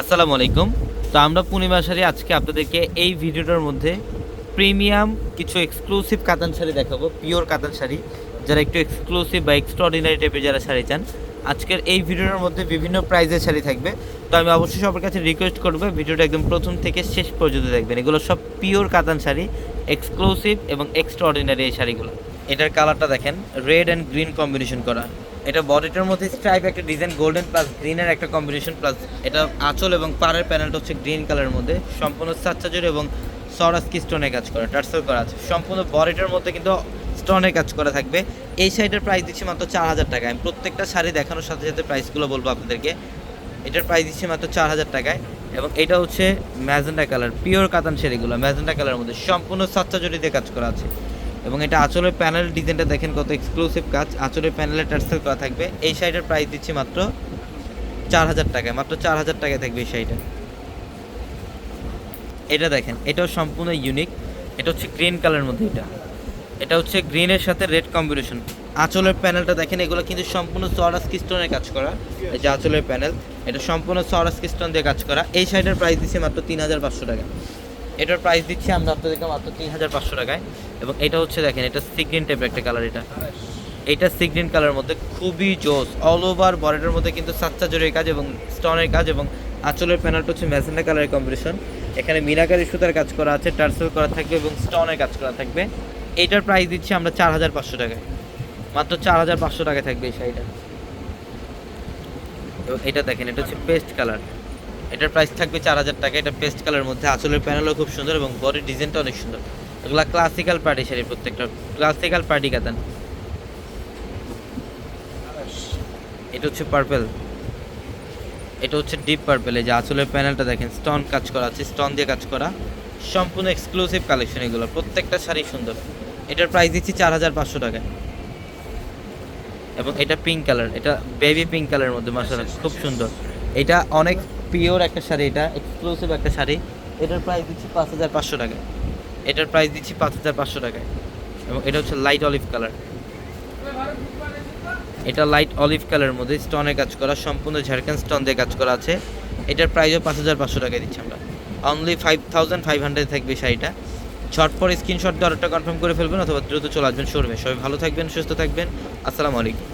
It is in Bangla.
আসসালামু আলাইকুম। তো আমরা পূর্ণিমা শাড়ি আজকে আপনাদেরকে এই ভিডিওটার মধ্যে প্রিমিয়াম কিছু এক্সক্লুসিভ কাতান শাড়ি দেখাবো পিওর কাতান শাড়ি। যারা একটু এক্সক্লুসিভ বা এক্সট্রাঅর্ডিনারি টাইপের যারা শাড়ি চান, আজকের এই ভিডিওটার মধ্যে বিভিন্ন প্রাইজের শাড়ি থাকবে। তো আমি অবশ্যই সবার কাছে রিকোয়েস্ট করব, ভিডিওটা একদম প্রথম থেকে শেষ পর্যন্ত দেখবেন। এগুলো সব পিওর কাতান শাড়ি এক্সক্লুসিভ এবং এক্সট্রাঅর্ডিনারি এই শাড়িগুলো। এটার কালারটা দেখেন রেড অ্যান্ড গ্রিন কম্বিনেশন করা। এটা বডিটার মধ্যে স্ট্রাইপ একটা ডিজাইন গোল্ডেন প্লাস গ্রিনের একটা কম্বিনেশন প্লাস এটা আঁচল এবং পাড়ের প্যানেলটা হচ্ছে গ্রিন কালারের মধ্যে। সম্পূর্ণ সাচ্চাজুর এবং সরাসকি স্টোনে কাজ করা, টার্সেল করা আছে। সম্পূর্ণ বডিটার মধ্যে কিন্তু স্টোনে কাজ করা থাকবে। এই শাড়িটার প্রাইস দিচ্ছি মাত্র চার হাজার টাকা। আমি প্রত্যেকটা শাড়ি দেখানোর সাথে সাথে প্রাইসগুলো বলব আপনাদেরকে। এটার প্রাইস দিচ্ছি মাত্র চার হাজার টাকায়। এবং এটা হচ্ছে ম্যাজেন্ডা কালার পিওর কাতান শাড়িগুলো ম্যাজেন্ডা কালারের মধ্যে সম্পূর্ণ সাচ্চাজুরি দিয়ে কাজ করা আছে। এবং এটা আঁচলের প্যানেল ডিজাইনটা দেখেন কত এক্সক্লুসিভ কাজ। আঁচলের প্যানেলে টার্সেল করা থাকবে। এই শাড়িটার প্রাইস দিচ্ছি মাত্র চার হাজার টাকায়, মাত্র চার হাজার টাকায় থাকবে এই শাড়িটা। এটা দেখেন, এটাও সম্পূর্ণ ইউনিক এটা হচ্ছে গ্রিন কালারের মধ্যে এটা। এটা হচ্ছে গ্রিনের সাথে রেড কম্বিনেশন আঁচলের প্যানেলটা দেখেন, এগুলো কিন্তু সম্পূর্ণ সরাস কিস্টনের কাজ করা। এই যে আঁচলের প্যানেল এটা সম্পূর্ণ সরাস কিস্টন দিয়ে কাজ করা। এই শাড়িটার প্রাইস দিচ্ছে মাত্র তিন হাজার পাঁচশো টাকা। এটার প্রাইস দিচ্ছি আমরা আপনাদেরকে মাত্র তিন হাজার পাঁচশো টাকায়। এবং এটা হচ্ছে দেখেন, এটা সিগ্রিন টাইপের একটা কালার এটা। এটা সিগ্রিন কালারের মধ্যে খুবই জোস অল ওভার বডিটার মধ্যে কিন্তু সাচ্চা জোরের কাজ এবং স্টোনের কাজ এবং আঁচলের প্যানেলটা হচ্ছে ম্যাজেন্ডা কালারের কম্বিনেশন এখানে মিনাকারি সুতার কাজ করা আছে, টার্সেল করা থাকবে এবং স্টোনের কাজ করা থাকবে। এটার প্রাইস দিচ্ছি আমরা চার হাজার পাঁচশো টাকায়। মাত্র চার হাজার পাঁচশো টাকায় থাকবে এই শাড়িটা। এবং এটা দেখেন, এটা হচ্ছে পেস্ট কালার এটার প্রাইস থাকবে চার হাজার টাকা। এটা পেস্ট কালারের মধ্যে। আঁচলের প্যানেলও খুব সুন্দর এবং বডির ডিজাইনটা অনেক সুন্দর। এগুলা ক্লাসিক্যাল পার্টি শাড়ি প্রত্যেকটা। ক্লাসিক্যাল পার্টি কাতান এটা হচ্ছে পার্পেল এটা হচ্ছে ডিপ পার্পেল এই যে আঁচলের প্যানেলটা দেখেন স্টোন কাজ করা আছে স্টোন দিয়ে কাজ করা। সম্পূর্ণ এক্সক্লুসিভ কালেকশন এগুলো। প্রত্যেকটা শাড়ি সুন্দর। এটার প্রাইস দিচ্ছি চার হাজার পাঁচশো টাকা এবং এটা পিঙ্ক কালার এটা বেবি পিঙ্ক কালারের মধ্যে মাসালা খুব সুন্দর। এটা অনেক পিওর একটা শাড়ি এটা এক্সক্লুসিভ একটা শাড়ি। এটার প্রাইস দিচ্ছি পাঁচ হাজার পাঁচশো টাকায়। এটার প্রাইস দিচ্ছি পাঁচ হাজার পাঁচশো টাকায়। এবং এটা হচ্ছে লাইট অলিভ কালার এটা লাইট অলিভ কালারের মধ্যে স্টোনের কাজ করা, সম্পূর্ণ ঝাড়খান্ড স্টোন দিয়ে কাজ করা আছে। এটার প্রাইসও পাঁচ হাজার পাঁচশো টাকায় দিচ্ছি আমরা। Only five thousand five hundred থাকবে শাড়িটা। ঝটপট স্ক্রিনশট দিয়ে অর্ডারটা কনফার্ম করে ফেলবেন অথবা দ্রুত চলে আসবেন শোরুমে সবাই ভালো থাকবেন, সুস্থ থাকবেন। আসসালামু আলাইকুম।